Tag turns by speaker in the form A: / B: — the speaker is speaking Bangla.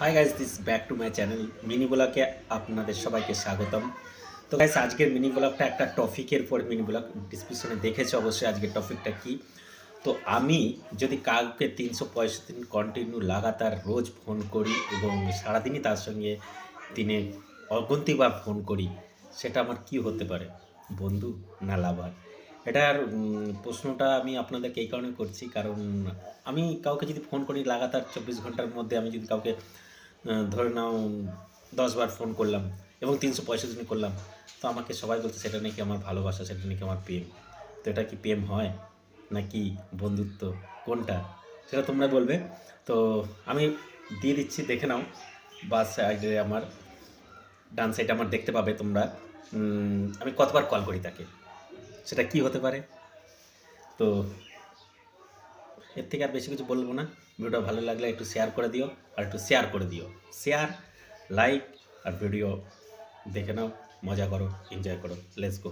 A: Hi guys this back to my channel Mini ব্লগে আপনাদের সবাইকে স্বাগতম। তো গাইজ আজকের মিনি ব্লগটা একটা টপিকের পর মিনি ব্লগ ডিসক্রিপশনে দেখেছে অবশ্যই আজকের টপিকটা কি। তো আমি যদি কাউকে তিনশো পঁয়ষট্টি দিন কন্টিনিউ লাগাতার রোজ ফোন করি এবং সারাদিনই তার সঙ্গে দিনে অগন্তিবার ফোন করি, সেটা আমার কি হতে পারে? বন্ধু না লাভার? এটার প্রশ্নটা আমি আপনাদেরকে এই কারণে করছি, কারণ আমি কাউকে যদি ফোন করি লাগাতার চব্বিশ ঘণ্টার মধ্যে আমি যদি কাউকে ধরে নাও দশবার ফোন করলাম এবং তিনশো পঁয়ষট্টি করলাম, তো আমাকে সবাই বলছে সেটা নাকি আমার ভালোবাসা, সেটা নাকি আমার প্রেম। তো এটা কি প্রেম হয় নাকি বন্ধুত্ব? কোনটা? সেটা তোমরা বলবে। তো আমি দিয়ে দিচ্ছি, দেখে নাও। বাস সাইডে আমার ডান সাইডে আমার দেখতে পাবে তোমরা। আমি কতবার কল করি তাকে? সেটা কি হতে পারে? তো এর থেকে আর বেশি কিছু বলব না। ভিডিওটা ভালো লাগলে একটু শেয়ার করে দিও আর একটু শেয়ার করে দিও। শেয়ার লাইক আর ভিডিও দেখে নাও, মজা করো এনজয় করো লেটস গো